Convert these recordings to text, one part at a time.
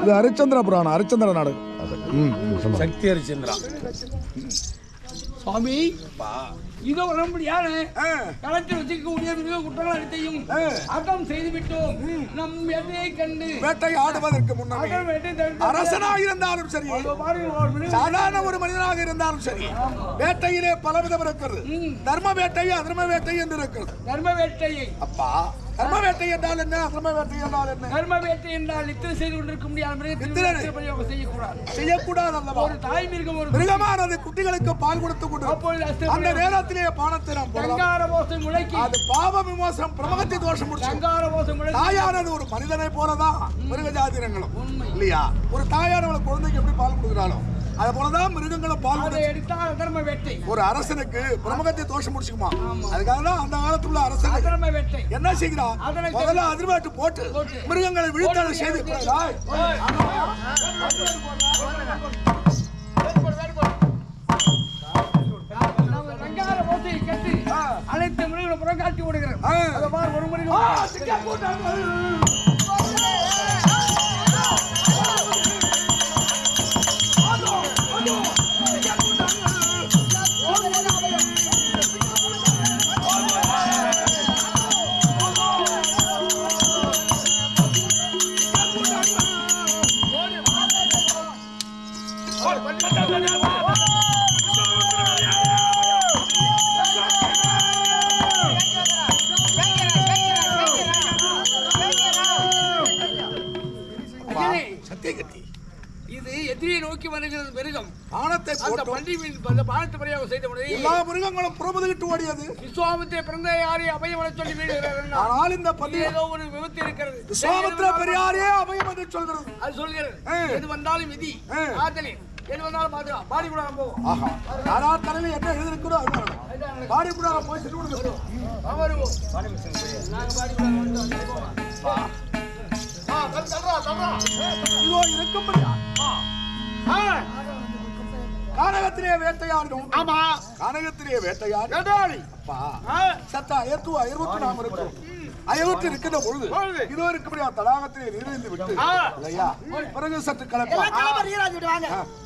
இது ஹரிச்சந்திர புராணம் ஹரிச்சந்திர நாடகம். சக்தி ஹரிச்சந்திரா சுவாமி? இதோ நம்முடையான களத்தில் வச்சிருக்கக்கூடிய மிருக குற்றங்கள் அனைத்தையும் அகம் செய்து விட்டோம் நம் வேட்டையை கண்டு வேட்டை ஆடுவதற்கு தடுத்து- அரசனாக இருந்தாலும் சரி. சாதாரண ஒரு மனிதனாக இருந்தாலும் சரி. வேட்டையிலே பலவிதம் இருக்கிறது. தர்ம வேட்டை அதர்ம வேட்டை என்று இருக்கிறது. தர்ம வேட்டையை. அப்பா தர்ம வேட்டை என்றால் என்ன? அதர்ம வேட்டை என்றால் என்ன? தர்ம வேட்டை என்றால் நித்திரை செய்து கொண்டிருக்க முடியாத பிரயோகம் செய்யக்கூடாது. செய்யக்கூடாது அல்லவா ஒரு தாய் மிருகம் ஒரு மிருகமானது குட்டிகளுக்கு பால் கொடுத்து கொண்டு அப்பொழுது அந்த நேரத்திலே பானத்தை நாம் போடலாம். சங்கார ஓசை முளைக்கி. அது பாவ விமோசனம் பிரமகத்தை தோஷம் முடிச்சு. சங்கார ஓசை முளைக்கி. தாயானது ஒரு மனிதனை போலதான் மிருக ஜாதிரங்களும் உண்மை. இல்லையா? ஒரு தாயானவளை குழந்தைக்கு எப்படி பால் கொடுக்குறாளோ? அது போலதான் மிருகங்களும் பால் அதை கொடுக்கும் எடுத்தால் தர்ம வேட்டை ஒரு அரசனுக்கு பிரமுகத்தை தோஷம் முடிச்சுக்குமா? அதுக்காக தான் அந்த காலத்துல அரசன். அதர்ம வேட்டை என்ன செய்கிறான் முதல்ல அதிர்வாட்டு போட்டு. மிருகங்களை விழுத்தாட செய்து அனைத்து ஆ. அதை பார் ஒரு மிருகம் எதிரியை நோக்கி வருகிறது மிருகம். பானத்தை அந்த போட்டு பண்டி அந்த பானத்து பிரயோகம் செய்த உடனே எல்லா மிருகங்களும் புறமுதுகிட்டு ஓடியது. விஸ்வாமித்திர பிறந்த யாரை அபயம் என சொல்லி வீடுகிறார் ஆனால் இந்த பள்ளி ஏதோ ஒரு விபத்து இருக்கிறது. விஸ்வாமித்திர பெரியாரே அபயம் என்று சொல்கிறது. அது சொல்கிறது. எது வந்தாலும் விதி. ஆ. ஆதலின் எது வந்தாலும் பாதுகா பாடி கூட போவோம் ஆஹா. யாரார் தலையில என்ன எழுதிருக்கிறோ அது. பாடி கூட போய் சென்று விடுங்க வருவோம். நாங்க பாடி கூட வந்து போவோம் இதோ இருக்கும்படியா கானகத்திலே வேட்டையாடும் ஆமா. கானகத்திலே வேட்டையாடி. வேட்டாளி அப்பா சத்த அயர்த்து அயர்வுக்கு நாம் இருக்கிறோம் அயர்வுக்கு இருக்கின்ற பொழுது. இதோ இருக்கும்படியா தடாகத்திலே நீரிந்து விட்டு. இல்லையா? பிறகு சற்று கலப்பா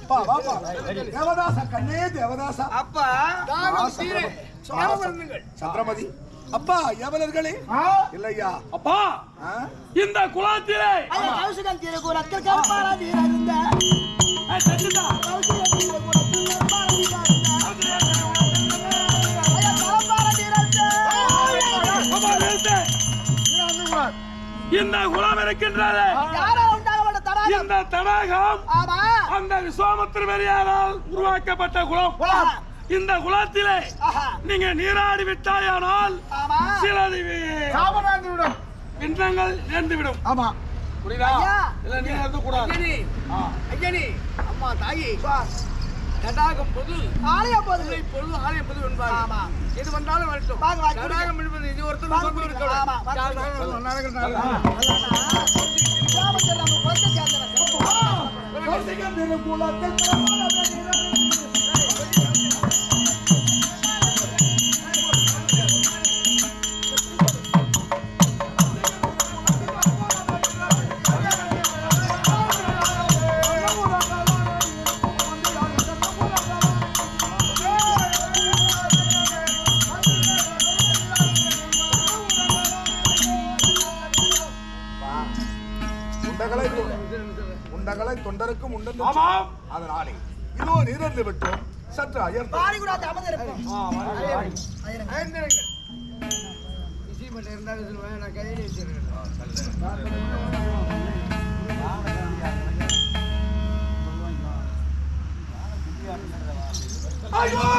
அப்பா வாப்பா தேவதாசா கண்ணே தேவதாசா. அப்பா. சந்திரமதி. எவலர்களே இல்லையா? அப்பா? இந்த குளத்திலே. இந்த குளம் இருக்கின்றது. இந்த தடாகம் அந்த பெரியாரால் உருவாக்கப்பட்ட குளம் இந்த குளத்திலே நீங்க நீராடி விட்டாயானால் சிலது விண்ணங்கள் நேர்ந்துவிடும் ஆமா. புரியுதா இல்ல நீ எழுத கூடாது ஐயனி அம்மா தாயி தடாகம் பொது பொது பொது ஆலயம் பொது என்பார் எது வந்தாலும் வரட்டும் தடாகம் என்பது இது ஒருத்தர் வாங்க, இருக்கணும் நடக்கிறது உண்டகளை தொண்டருக்கும் உண்டு. அதனாலே இதோ நீரந்து விட்டோம். சற்று அயர்த்து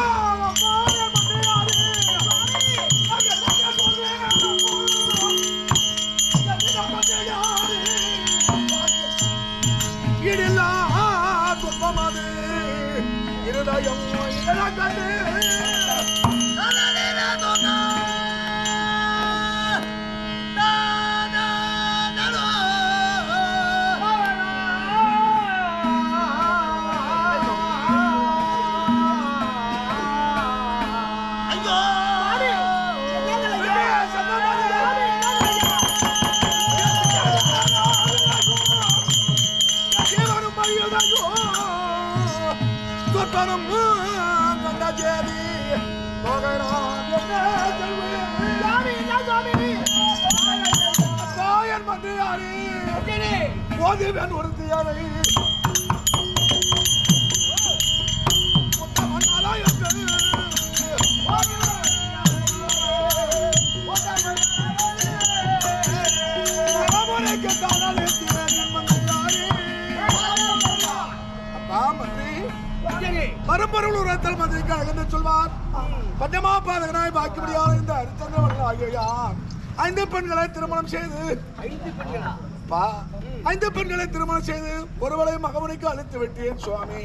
இருந்தாலும் போது வேணும் ஒரு தியானை மறுபொருள் உரத்தல் மந்திரிக்கு அழகென்று சொல்வார். பஞ்சமா பாதகனாய் பாக்கி முடியாத இந்த ஹரிச்சந்திரவர்கள் ஆகிய யார் ஐந்து பெண்களை திருமணம் செய்து. ஐந்து பெண்களா? பா. ஐந்து பெண்களை திருமணம் செய்து ஒருவளை மகவனுக்கு அழைத்து விட்டேன் சுவாமி.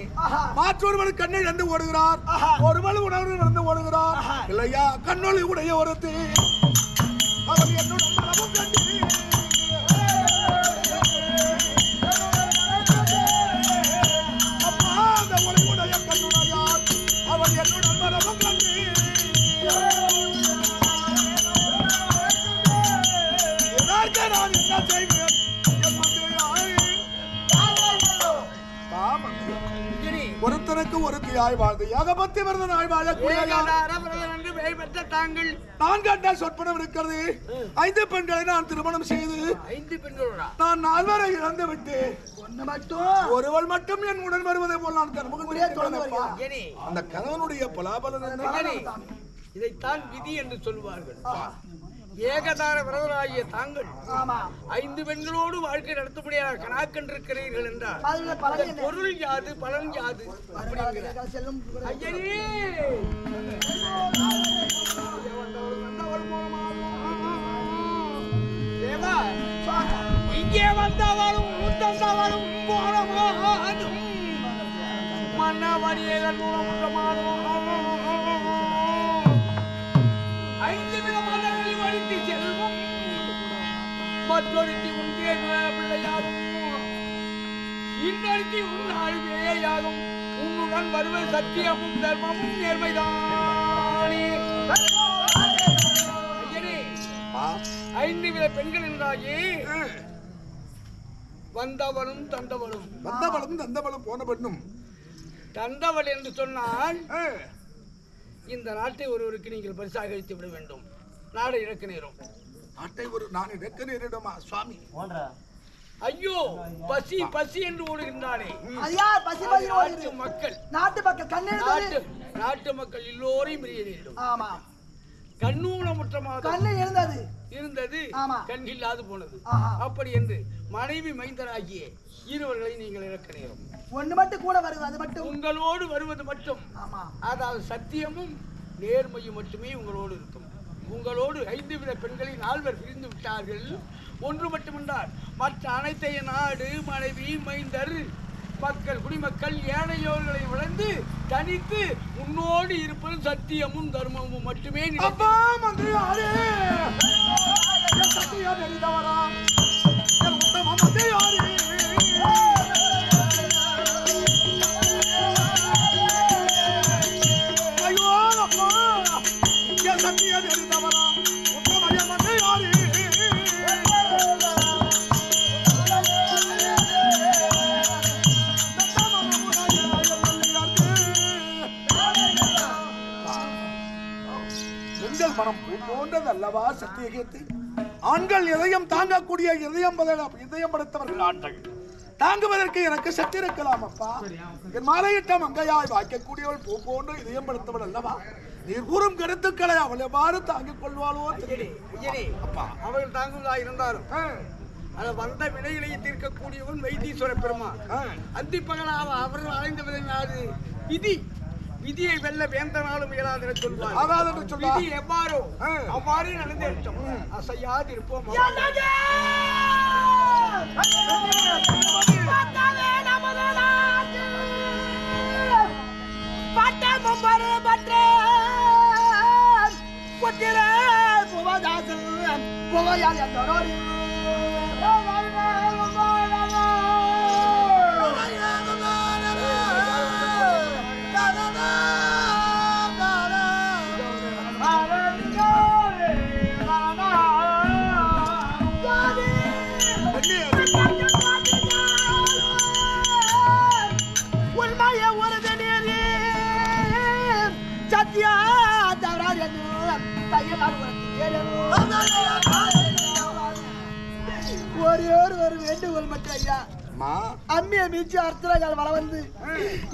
மற்றொருவர் கண்ணை இழந்து ஓடுகிறார். ஒருவள் உணர்வு இழந்து ஓடுகிறார். இல்லையா? கண்ணொளி உடைய ஒருத்தி. அவள் என்னுடன் ஒருத்தனுக்கு ஒருத்தியாய் வாழ்ந்து ஏகபத்தி விருதனாய் வாழக்கூடிய தாங்கள். நான் கண்ட சொற்பனம் இருக்கிறது. ஐந்து பெண்களை நான் திருமணம் செய்து ஐந்து பெண்களோடா? நான் நால்வரை இழந்து விட்டு ஒருவள் மட்டும் என் உடன் வருவதை போல் நான் அந்த கணவனுடைய பலாபலன் இதைத்தான் விதி என்று சொல்வார்கள். ஏகதார விரதராகிய தாங்கள் ஐந்து பெண்களோடு வாழ்க்கை நடத்தக்கூடிய கணாக்கண்டிருக்கிறீர்கள் என்றால் அதன் பொருள் யாது பலன் யாது? ஐயனே! இங்கே வந்தவரும் முத்தந்தவரும் போனவாதும் மன்னவடியேகள் ஐந்து மற்றொருத்தி உண்டே பிள்ளையாகும் இன்னொருத்தி உன்னாள் வேயாகும் உன்னுடன் வருவது சத்தியமும் தர்மமும் நேர்மைதானே. ஐந்து வித பெண்கள் என்றாயே. வந்தவளும் தந்தவளும். வந்தவளும் தந்தவளும் போன பெண்ணும். தந்தவள் என்று சொன்னால் இந்த நாட்டை ஒருவருக்கு நீங்கள் பரிசாக அளித்து விட வேண்டும். நாடு இழக்க நேரும். நாட்டை ஒரு நான் இறக்க நேரிடுமா சுவாமி? ஐயோ பசி பசி என்று ஓடுகின்றானே. அது யார்? பசி பசி நாட்டு மக்கள். நாட்டு மக்கள் நாட்டு கண்ணெடுத்தது நாட்டு மக்கள் எல்லோரையும் பிரிய நேரிடும் ஆமா. கண்ணூனமுற்ற மாதம் கண்ணு இருந்தது. இருந்தது. கண் இல்லாது போனது. அப்படி என்று மனைவி மைந்தராகிய இருவர்களை நீங்கள் இழக்க நேரும். ஒண்ணு மட்டும் கூட வருது அது மட்டும். உங்களோடு வருவது மட்டும். ஆமா. அதாவது சத்தியமும் நேர்மையும் மட்டுமே உங்களோடு இருக்கும். உங்களோடு ஐந்து வித பெண்களை நால்வர் பிரிந்து விட்டார்கள். ஒன்று மட்டுமென்றால் மற்ற அனைத்தைய நாடு மனைவி மைந்தர் மக்கள் குடிமக்கள் ஏனையோர்களை விளைந்து தனித்து உன்னோடு இருப்பது சத்தியமும் தர்மமும் மட்டுமே நிலைத்து அப்பா மந்திரியாரே! பெண்கள் மனம் போன்றது அல்லவா சத்தியகீர்த்தி ஆண்கள் இதயம் தாங்கக்கூடிய இதயம் இதயம் படைத்தவர்கள் ஆண்கள். தாங்குவதற்கு எனக்கு சக்தி இருக்கலாம் அப்பா. என் மாலையிட்ட மங்கையாய் வாய்க்கக்கூடியவள் பூ போன்று இதயம் படைத்தவள் அல்லவா? நீர் கூறும் கருத்துக்களை அவள் எவ்வாறு தாங்கிக் கொள்வாளோ ஐயனே, அவர்கள் தாங்குவதா இருந்தாலும் அது வந்த வினைகளை தீர்க்கக்கூடியவன் வைத்தீஸ்வர பெருமான். அந்தி பகலாக அவர்கள் அடைந்த விதம் யாது விதி. விதியை வெல்ல வேந்தனாலும் இயலாது என சொல்வார் ஆகாது என்று சொல்வார். விதி எவ்வாறோ. அவ்வாறே நடந்தேற்றம் அசையாது இருப்போம். உண்மைய உனக்கு தெரியும். ஒரு வேண்டுகோள் மட்டும் ஐயா. அம்மா அம்மியை மீச்சு அர்த்தங்கள் வர வந்து.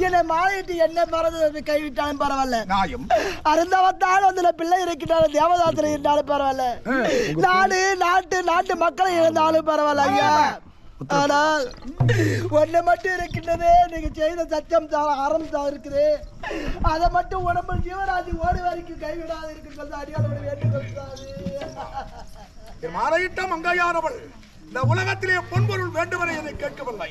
என்னை மாலையிட்டு என்ன மறந்து கைவிட்டாலும் பரவாயில்ல. நியாயம் அருந்தவத்தால் வந்து பிள்ளை இருக்கின்றாலும் தேவதாசனை இருந்தாலும் பரவாயில்ல. நாடு நாட்டு நாட்டு மக்களை இருந்தாலும் பரவாயில்ல ஐயா. ஆனால் ஒண்ணு மட்டும் இருக்கின்றதே. நீங்க செய்த சத்தியம் தான் இருக்குது அதை மட்டும் உடம்பு ஜீவராஜி ஓடி வரைக்கும் கைவிடாது இருக்கு சொல்லி அடியாரோட வேண்டுகொள்றாரு என் மாலையிட்ட மங்கையானவள் இந்த உலகத்திலே பொன்பொருள் வேண்டுவரை என்னை கேட்கவில்லை.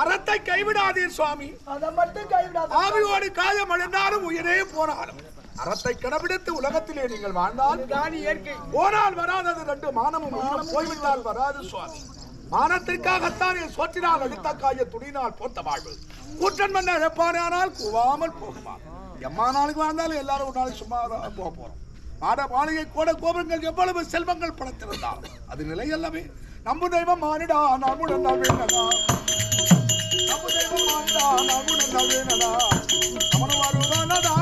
அறத்தை கைவிடாதீர் சுவாமி. அதை மட்டும் கைவிடாது ஆவியோடு காயம் அடைந்தாலும் உயிரே போனாலும். அறத்தை கடைபிடித்து உலகத்திலே நீங்கள் வாழ்ந்தால் போனால் வராதது ரெண்டு மானமும் மானம் போய்விட்டால் வராது சுவாமி. மானத்திற்காகத்தான் என் சோற்றினால் அடித்த காய துணினால் போத்த வாழ்வு. கூட்டன் மன்னர் இழப்பானால் கூவாமல் போகுமா? எம்மா நாளுக்கு வாழ்ந்தாலும் எல்லாரும் ஒரு நாளைக்கு சும்மா போக போறோம். மாட மாளிகை கூட கோபுரங்கள் எவ்வளவு செல்வங்கள் படைத்திருந்தாலும் அது நிலை அல்லவே. நம்பு தெய்வம் மானிடா நமுடன் நவீனடா நம்ம தெய்வம் மானிடா நமுடன் நவீனடா அவனு வருவனடா